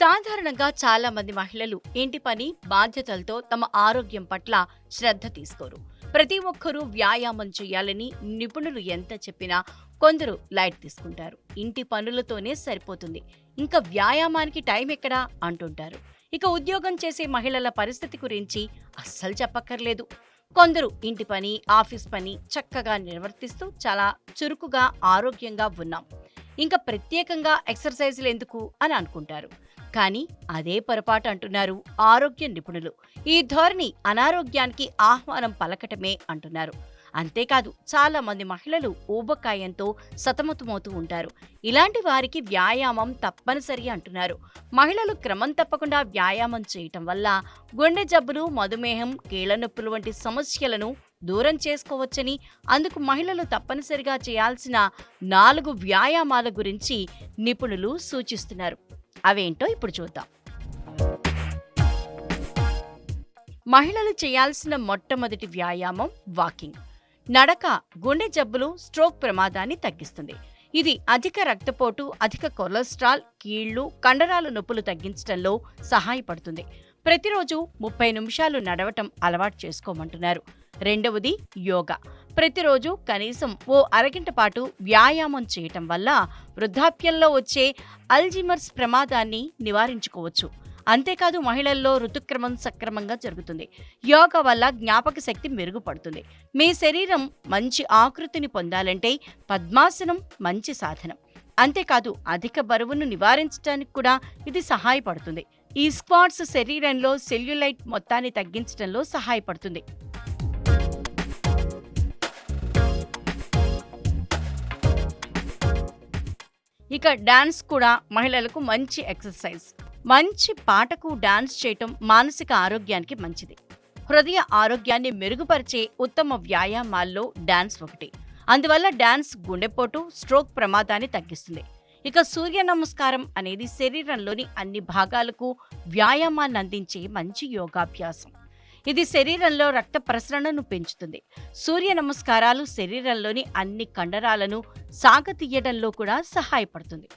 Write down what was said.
సాధారణంగా చాలా మంది మహిళలు ఇంటి పని బాధ్యతలతో తమ ఆరోగ్యం పట్ల శ్రద్ధ తీసుకోరు. ప్రతి ఒక్కరూ వ్యాయామం చేయాలని నిపుణులు ఎంత చెప్పినా కొందరు లైట్ తీసుకుంటారు. ఇంటి పనులతోనే సరిపోతుంది. ఇంకా వ్యాయామానికి టైం ఎక్కడా? అంటుంటారు. ఇక ఉద్యోగం చేసే మహిళల పరిస్థితి గురించి అస్సలు చెప్పక్కర్లేదు. కొందరు ఇంటి పని ఆఫీస్ పని చక్కగా నిర్వర్తిస్తూ చాలా చురుకుగా ఆరోగ్యంగా ఉన్నాం. ఇంకా ప్రత్యేకంగా ఎక్సర్సైజులు ఎందుకు? అని అనుకుంటారు. కానీ అదే పొరపాటు అంటున్నారు ఆరోగ్య నిపుణులు. ఈ ధోరణి అనారోగ్యానికి ఆహ్వానం పలకటమే అంటున్నారు. అంతేకాదు చాలా మంది మహిళలు ఊబకాయంతో సతమతమవుతూ ఉంటారు. ఇలాంటి వారికి వ్యాయామం తప్పనిసరి అంటున్నారు. మహిళలు క్రమం తప్పకుండా వ్యాయామం చేయటం వల్ల గుండె జబ్బులు మధుమేహం కీళ్ళ నొప్పులు వంటి సమస్యలను దూరం చేసుకోవచ్చని అందుకు మహిళలు తప్పనిసరిగా చేయాల్సిన నాలుగు వ్యాయామాల గురించి నిపుణులు సూచిస్తున్నారు. అవేంటో ఇప్పుడు చూద్దాం. మహిళలు చేయాల్సిన మొట్టమొదటి వ్యాయామం వాకింగ్. నడక గుండె జబ్బులు స్ట్రోక్ ప్రమాదాన్ని తగ్గిస్తుంది. ఇది అధిక రక్తపోటు అధిక కొలెస్ట్రాల్ కీళ్ళు కండరాల నొప్పులు తగ్గించడంలో సహాయపడుతుంది. ప్రతిరోజు ముప్పై నిమిషాలు నడవటం అలవాటు చేసుకోమంటున్నారు. రెండవది యోగా. ప్రతిరోజు కనీసం ఓ అరగంట పాటు వ్యాయామం చేయటం వల్ల వృద్ధాప్యంలో వచ్చే అల్జిమర్స్ ప్రమాదాన్ని నివారించుకోవచ్చు. అంతేకాదు మహిళల్లో ఋతుక్రమం సక్రమంగా జరుగుతుంది. యోగా వల్ల జ్ఞాపక శక్తి మెరుగుపడుతుంది. మీ శరీరం మంచి ఆకృతిని పొందాలంటే పద్మాసనం మంచి సాధనం. అంతేకాదు అధిక బరువును నివారించడానికి కూడా ఇది సహాయపడుతుంది. ఈ స్క్వాట్స్ శరీరంలో సెల్యులైట్ మొత్తాన్ని తగ్గించడంలో సహాయపడుతుంది. ఇక డాన్స్ కూడా మహిళలకు మంచి ఎక్సర్సైజ్. మంచి పాటకు డాన్స్ చేయటం మానసిక ఆరోగ్యానికి మంచిది. హృదయ ఆరోగ్యాన్ని మెరుగుపరిచే ఉత్తమ వ్యాయామాల్లో డాన్స్ ఒకటి. అందువల్ల డాన్స్ గుండెపోటు స్ట్రోక్ ప్రమాదాన్ని తగ్గిస్తుంది. ఇక సూర్య నమస్కారం అనేది శరీరంలోని అన్ని భాగాలకు వ్యాయామాన్ని అందించే మంచి యోగాభ్యాసం. ఇది శరీరంలో రక్త ప్రసరణను పెంచుతుంది. సూర్య నమస్కారాలు శరీరంలోని అన్ని కండరాలను సాగతీయడంలో కూడా సహాయపడుతుంది.